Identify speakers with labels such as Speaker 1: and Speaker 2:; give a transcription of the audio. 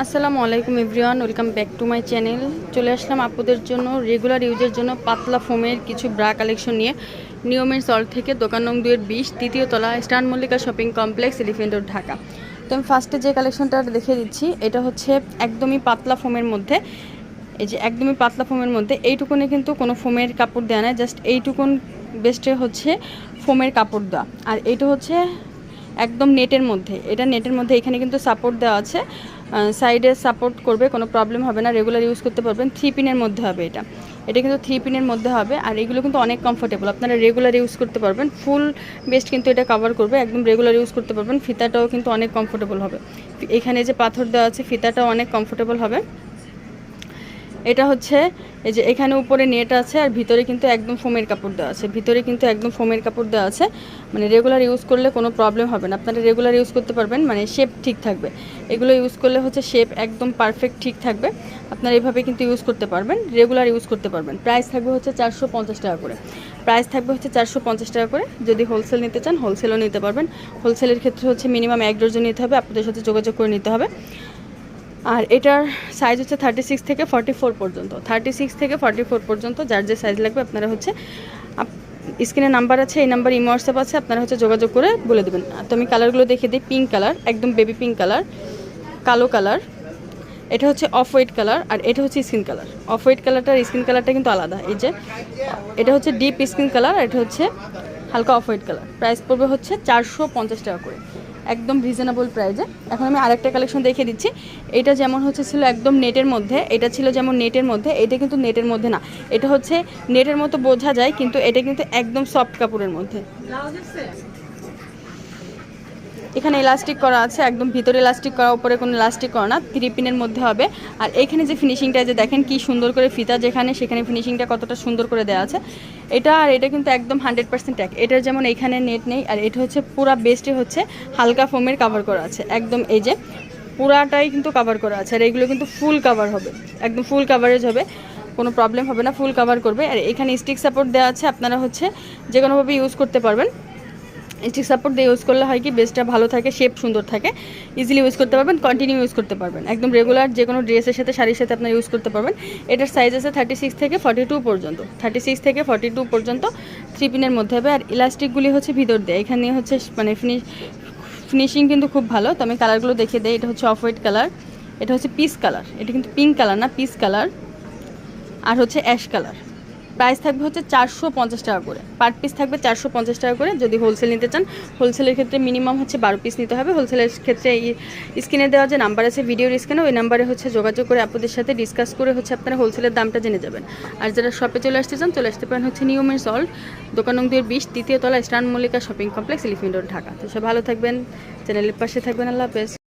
Speaker 1: আসসালামু আলাইকুম everyone, welcome back to my channel. চলে আসলাম আপুদের জন্য রেগুলার ইউজের জন্য পাতলা ফোমের কিছু ব্রা কালেকশন নিয়ে নিয়মের সল্ট থেকে দোকান নং দুয়ের বিশ, তৃতীয় তলা eastern Mallika shopping complex elephant road Dhaka. তো আমি ফার্স্টে যে কালেকশনটা দেখে দিচ্ছি, এটা হচ্ছে একদমই পাতলা ফোমের মধ্যে। এই যে একদমই পাতলা ফোমের মধ্যে, এইটুকুনে কিন্তু কোনো ফোমের কাপড় দেওয়া নাই জাস্ট এইটুকুন বেস্টে হচ্ছে ফোমের কাপড় দেওয়া। আর এইটা হচ্ছে একদম নেটের মধ্যে, এটা নেটের মধ্যে এখানে কিন্তু সাপোর্ট দেওয়া আছে। সাইডে সাপোর্ট করবে, কোনো প্রবলেম হবে না রেগুলার ইউজ করতে পারবেন। থ্রি পিনের মধ্যে হবে এটা। এটা কিন্তু থ্রি পিনের মধ্যে হবে আর এগুলো কিন্তু অনেক কমফোর্টেবল আপনারা রেগুলার ইউজ করতে পারবেন। ফুল বেস্ট কিন্তু এটা কভার করবে, একদম রেগুলার ইউজ করতে পারবেন। ফিতাটাও কিন্তু অনেক কমফোর্টেবল হবে। এখানে যে পাথর দেওয়া আছে, ফিতাটাও অনেক কমফোর্টেবল হবে। এটা হচ্ছে এই যে এখানে উপরে নেট আছে আর ভিতরে কিন্তু একদম ফোমের কাপড় দেওয়া আছে। ভিতরে কিন্তু একদম ফোমের কাপড় দেওয়া আছে। মানে রেগুলার ইউজ করলে কোনো প্রবলেম হবে না। আপনারা রেগুলার ইউজ করতে পারবেন মানে শেপ ঠিক থাকবে। এগুলো ইউজ করলে হচ্ছে শেপ একদম পারফেক্ট ঠিক থাকবে। আপনারা এভাবে কিন্তু ইউজ করতে পারবেন রেগুলার ইউজ করতে পারবেন। প্রাইস থাকবে হচ্ছে চারশো পঞ্চাশ টাকা করে। প্রাইস থাকবে হচ্ছে চারশো পঞ্চাশ টাকা করে। যদি হোলসেল নিতে চান হোলসেলও নিতে পারবেন। হোলসেলের ক্ষেত্রে হচ্ছে মিনিমাম এক ডজন নিতে হবে। আপনাদের সাথে যোগাযোগ করে নিতে হবে। আর এটার সাইজ হচ্ছে থার্টি সিক্স থেকে ফর্টি ফোর পর্যন্ত। থার্টি সিক্স থেকে ফর্টি ফোর পর্যন্ত যার যে সাইজ লাগবে আপনারা হচ্ছে স্ক্রিনে নাম্বার আছে, এই নাম্বার ইমো হোয়াটসঅ্যাপ আছে, আপনারা হচ্ছে যোগাযোগ করে বলে দেবেন। আর তো আমি কালারগুলো দেখিয়ে দিই পিঙ্ক কালার একদম বেবি পিঙ্ক কালার কালো কালার এটা হচ্ছে অফ হোয়াইট কালার আর এটা হচ্ছে স্কিন কালার অফ হোয়াইট কালারটা আর স্কিন কালারটা কিন্তু আলাদা। এই যে, এটা হচ্ছে ডিপ স্কিন কালার আর এটা হচ্ছে হালকা অফ হোয়াইট কালার প্রাইস পড়বে হচ্ছে চারশো পঞ্চাশ টাকা করে। একদম রিজনেবল প্রাইজে এখন আমি আরেকটা কালেকশন দেখিয়ে দিচ্ছি। এটা যেমন হচ্ছে ছিল একদম নেটের মধ্যে, এটা ছিল যেমন নেটের মধ্যে, এটা কিন্তু নেটের মধ্যে না। এটা হচ্ছে নেটের মতো বোঝা যায়, কিন্তু এটা কিন্তু একদম সফট কাপড়ের মধ্যে। এখানে ইলাস্টিক করা আছে, একদম ভিতরে ইলাস্টিক করা, উপরে কোনো ইলাস্টিক করা না থ্রি পিনের মধ্যে হবে। আর এখানে যে ফিনিশিংটা যে দেখেন কি সুন্দর করে ফিতা যেখানে, সেখানে ফিনিশিংটা কতটা সুন্দর করে দেওয়া আছে। এটা আর এটা কিন্তু একদম হান্ড্রেড পার্সেন্ট ট্যাক এটার যেমন এখানে নেট নেই, আর এটা হচ্ছে পুরা বেস্টে হচ্ছে হালকা ফোমের কাভার করা আছে, একদম এই যে। পুরাটাই কিন্তু কাভার করা আছে, আর এগুলো কিন্তু ফুল কাভার হবে, একদম ফুল কাভারেজ হবে, কোনো প্রবলেম হবে না ফুল কাভার করবে। আর এখানে স্টিক সাপোর্ট দেওয়া আছে, আপনারা হচ্ছে যে কোনোভাবে ইউজ করতে পারবেন। স্টিক সাপোর্ট দিয়ে ইউজ করলে হয় কি বেসটা ভালো থাকে শেপ সুন্দর থাকে ইজিলি ইউজ করতে পারবেন কন্টিনিউ ইউজ করতে পারবেন। একদম রেগুলার যে কোনো ড্রেসের সাথে, শাড়ির সাথে আপনার ইউজ করতে পারবেন। এটার সাইজ আছে থার্টি সিক্স থেকে ফর্টি টু পর্যন্ত। থার্টি সিক্স থেকে ফর্টি টু পর্যন্ত থ্রি পিনের মধ্যে হবে। আর ইলাস্টিকগুলি হচ্ছে ভিতর দেয়। এখানে হচ্ছে মানে ফিনিশ ফিনিশিং কিন্তু খুব ভালো। তো আমি কালারগুলো দেখিয়ে দিই। এটা হচ্ছে অফ হোয়াইট কালার এটা হচ্ছে পিস কালার এটা কিন্তু পিঙ্ক কালার না পিস কালার আর হচ্ছে অ্যাশ কালার প্রাইস থাকবে হচ্ছে চারশো পঞ্চাশ টাকা করে। পার পিস থাকবে চারশো পঞ্চাশ টাকা করে। যদি হোলসেল নিতে চান হোলসেলের ক্ষেত্রে মিনিমাম হচ্ছে বারো পিস নিতে হবে। হোলসেলের ক্ষেত্রে এই স্ক্রিনে দেওয়া যে নাম্বার আছে ভিডিওর স্ক্রিনে ওই নাম্বারে হচ্ছে যোগাযোগ করে আপনাদের সাথে ডিসকাস করে হচ্ছে আপনারা হোলসেলের দামটা জেনে যাবেন। আর যারা শপে চলে আসতে চান, চলে আসতে পারেন হচ্ছে নিয়মের সল্ট দোকান দুয়ের বিশ তৃতীয় তলা, eastern Mallika shopping complex elephant road Dhaka. তো সব ভালো থাকবেন। চ্যানেলের পাশে থাকবেন। আল্লাহ হাফেজ।